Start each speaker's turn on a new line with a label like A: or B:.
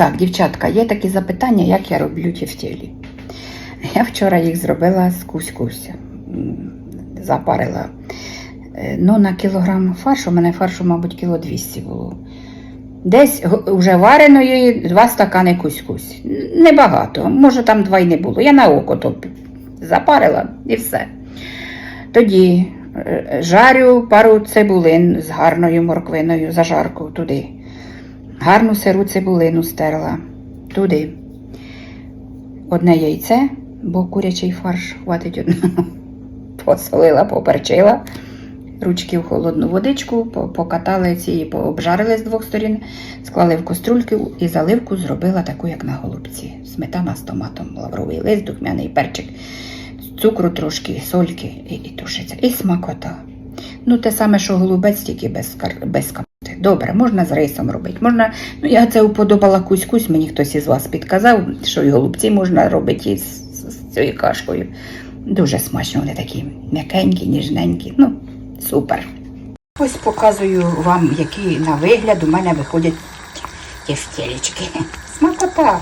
A: Так, дівчатка, є такі запитання, як я роблю тефтелі. Я вчора їх зробила з кусь-кусь. Запарила. Е, Ну, на кілограм фаршу, у мене фаршу, мабуть, кіло 200 було. Десь вже вареної два стакани кусь-кусь. Небагато, може там два й не було. Я на око то запарила і все. Тоді е, жарю пару цибулин з гарною морквиною, зажарку туди. Гарну сиру цибулину стерла туди. Одне яйце, бо курячий фарш хватить одного. Посолила, поперчила, ручки в холодну водичку, покатали ці, пообжарили з двох сторін, склали в каструльку і заливку зробила таку, як на голубці. Сметана з томатом, лавровий лист, духмяний перчик, цукру трошки, сольки і, і тушиться. І смакота. Ну, те саме, що голубець, тільки без, без капусти. Добре, можна з рисом робити. Можна, ну я це уподобала кусь-кусь, мені хтось із вас підказав, що і голубці можна робити з, з цією кашкою. Дуже смачно, вони такі м'якенькі, ніжненькі. Ну, супер. Ось показую вам, які на вигляд у мене виходять тефтелечки. Смакота.